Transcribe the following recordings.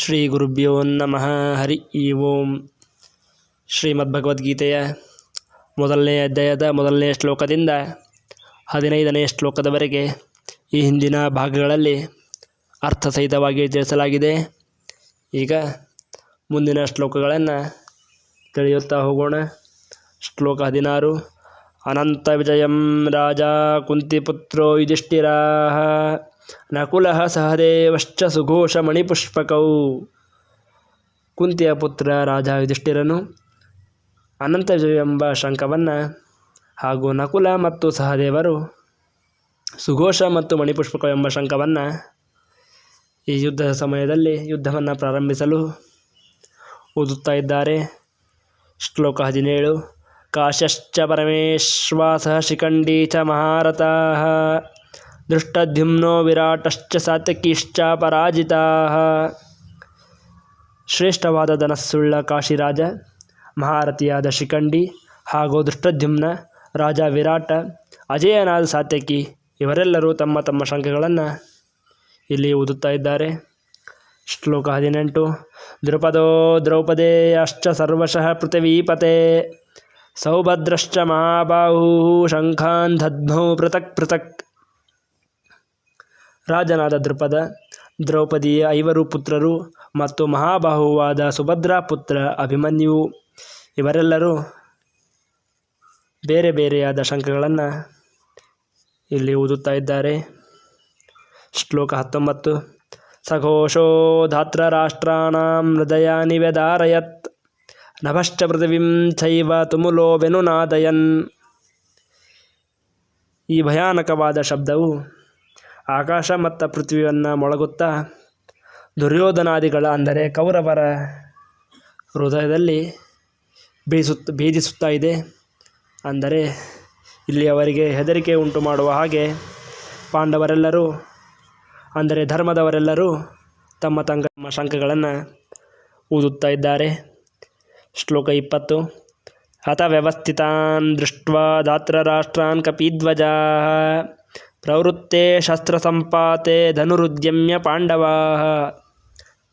ಶ್ರೀ ಗುರುಭ್ಯೋ ನಮಃ. ಹರಿ ಈ ಓಂ. ಶ್ರೀಮದ್ಭಗವದ್ಗೀತೆಯ ಮೊದಲನೇ ಅಧ್ಯಾಯದ ಮೊದಲನೇ ಶ್ಲೋಕದಿಂದ ಹದಿನೈದನೇ ಶ್ಲೋಕದವರೆಗೆ ಈ ಹಿಂದಿನ ಭಾಗಗಳಲ್ಲಿ ಅರ್ಥಸಹಿತವಾಗಿ ತಿಳಿಸಲಾಗಿದೆ. ಈಗ ಮುಂದಿನ ಶ್ಲೋಕಗಳನ್ನು ತಿಳಿಯುತ್ತಾ ಹೋಗೋಣ. ಶ್ಲೋಕ ಹದಿನಾರು. ಅನಂತ ರಾಜ ಕುಂತಿಪುತ್ರೋ ಯುಧಿಷ್ಠಿರಾ ನಕುಲಃ ಸಹದೇವಶ್ಚ ಸುಘೋಷ ಮಣಿಪುಷ್ಪಕೌ ಕುಂತಿಯ ಪುತ್ರ ರಾಜ ಯುಧಿಷ್ಠಿರನು ಅನಂತ ವಿಜಯ ಎಂಬ ಶಂಕವನ್ನು ಹಾಗೂ ನಕುಲ ಮತ್ತು ಸಹದೇವರು ಸುಘೋಷ ಮತ್ತು ಮಣಿಪುಷ್ಪಕ ಎಂಬ ಶಂಕವನ್ನು ಈ ಯುದ್ಧದ ಸಮಯದಲ್ಲಿ ಯುದ್ಧವನ್ನು ಪ್ರಾರಂಭಿಸಲು ಓದುತ್ತಾ ಇದ್ದಾರೆ. ಶ್ಲೋಕ ಹದಿನೇಳು. ಕಾಶ್ಯಶ್ಚ ಪರಮೇಶ್ವಾಸ ಶಿಖಂಡಿ ಚ ಮಹಾರಥ ದೃಷ್ಟದ್ಯುಮ್ನೋ ವಿರಾಟಶ್ಚ ಸಾತ್ಯಕಿಶ್ಚ ಪರಾಜಿತಾ ಶ್ರೇಷ್ಠವಾದ ಧನಸ್ಸುಳ್ಳ ಕಾಶಿರಾಜ ಮಹಾರಥಿಯಾದ ಶಿಖಂಡಿ ಹಾಗೂ ದೃಷ್ಟದ್ಯುಮ್ನ ರಾಜ ವಿರಾಟ, ಅಜಯನಾದ ಸಾತ್ಯಕಿ ಇವರೆಲ್ಲರೂ ತಮ್ಮ ತಮ್ಮ ಶಂಕೆಗಳನ್ನು ಇಲ್ಲಿ ಓದುತ್ತಾ ಇದ್ದಾರೆ. ಶ್ಲೋಕ ಹದಿನೆಂಟು, ದ್ರೌಪದೇ ದ್ರೌಪದೇಯಶ್ಚ ಸರ್ವಶಃ ಪೃಥಿವೀಪತೆ। ಸೌಭದ್ರಶ್ಚ ಮಹಾಬಾಹು ಶಂಖಾನ್ ಪೃಥಕ್ ಪೃಥಕ್ ರಾಜನಾದ ದೃಪದ ದ್ರೌಪದಿಯ ಐವರು ಪುತ್ರರು ಮತ್ತು ಮಹಾಬಾಹುವಾದ ಸುಭದ್ರಾ ಪುತ್ರ ಅಭಿಮನ್ಯು ಇವರೆಲ್ಲರೂ ಬೇರೆ ಬೇರೆಯಾದ ಶಂಖಗಳನ್ನು ಇಲ್ಲಿ ಓದುತ್ತಾ ಇದ್ದಾರೆ. ಶ್ಲೋಕ ಹತ್ತೊಂಬತ್ತು, ಸಘೋಷೋ ಧಾತ್ರರಾಷ್ಟ್ರಾಣಾಂ ಹೃದಯ ವ್ಯಧಾರಯತ್ ನಭಶ್ಚ ಪೃಥಿವೀಂ ಚೈವ ತುಮುಲೋ ವೆನುನಾದಯನ್. ಈ ಭಯಾನಕವಾದ ಶಬ್ದವು ಆಕಾಶ ಮತ್ತು ಪೃಥ್ವಿಯನ್ನು ಮೊಳಗುತ್ತಾ ದುರ್ಯೋಧನಾದಿಗಳ ಅಂದರೆ ಕೌರವರ ಹೃದಯದಲ್ಲಿ ಬೇಯಿಸುತ್ತ ಬೀದಿಸುತ್ತಾ ಇದೆ. ಅಂದರೆ ಇಲ್ಲಿ ಅವರಿಗೆ ಹೆದರಿಕೆ ಉಂಟು ಮಾಡುವ ಹಾಗೆ ಪಾಂಡವರೆಲ್ಲರೂ, ಅಂದರೆ ಧರ್ಮದವರೆಲ್ಲರೂ ತಮ್ಮ ತಂಗ ತಮ್ಮ ಶಂಖಗಳನ್ನು ಊದುತ್ತಾ ಇದ್ದಾರೆ. ಶ್ಲೋಕ ಇಪ್ಪತ್ತು. ಅಥ ವ್ಯವಸ್ಥಿತಾನ್ ದೃಷ್ಟ ಧಾತ್ರರಾಷ್ಟ್ರಾನ್ ಕಪಿಧ್ವಜಾ ಪ್ರವೃತ್ತೆ ಶಸ್ತ್ರಸಂಪಾತೆ ಧನುರುದ್ಯಮ್ಯ ಪಾಂಡವಾ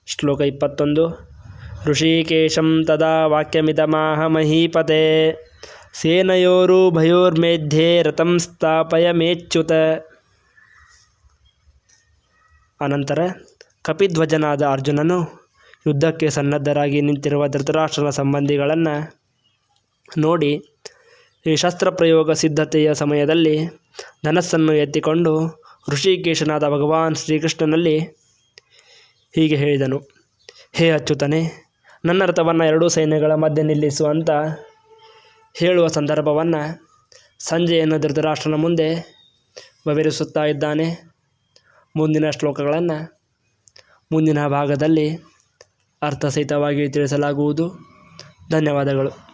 ಶ್ಲೋಕ ಇಪ್ಪತ್ತೊಂದು. ಋಷಿಕೇಶಂ ತದಾ ವಾಕ್ಯಮಿದಮಾಹ ಮಹೀಪತೆ. ಸೇನಯೋರುಭಯೋರ್ಮೇಧ್ಯೆ ರಥಂ ಸ್ಥಾಪಯ ಮೇಚ್ಯುತ. ಅನಂತರ ಕಪಿಧ್ವಜನಾದ ಅರ್ಜುನನು ಯುದ್ಧಕ್ಕೆ ಸನ್ನದ್ಧರಾಗಿ ನಿಂತಿರುವ ಧೃತರಾಷ್ಟ್ರನ ಸಂಬಂಧಿಗಳನ್ನು ನೋಡಿ ಈ ಶಸ್ತ್ರಪ್ರಯೋಗ ಸಿದ್ಧತೆಯ ಸಮಯದಲ್ಲಿ ಧನಸ್ಸನ್ನು ಎತ್ತಿಕೊಂಡು ಋಷಿಕೇಶನಾದ ಭಗವಾನ್ ಶ್ರೀಕೃಷ್ಣನಲ್ಲಿ ಹೀಗೆ ಹೇಳಿದನು, ಹೇ ಅಚ್ಯುತನೇ, ನನ್ನ ರಥವನ್ನು ಎರಡೂ ಸೈನ್ಯಗಳ ಮಧ್ಯೆ ನಿಲ್ಲಿಸು ಅಂತ ಹೇಳುವ ಸಂದರ್ಭವನ್ನು ಸಂಜೆಯನ್ನು ಧೃತರಾಷ್ಟ್ರನ ಮುಂದೆ ವಿವರಿಸುತ್ತಾ ಇದ್ದಾನೆ. ಮುಂದಿನ ಶ್ಲೋಕಗಳನ್ನು ಮುಂದಿನ ಭಾಗದಲ್ಲಿ ಅರ್ಥಸಹಿತವಾಗಿ ತಿಳಿಸಲಾಗುವುದು. ಧನ್ಯವಾದಗಳು.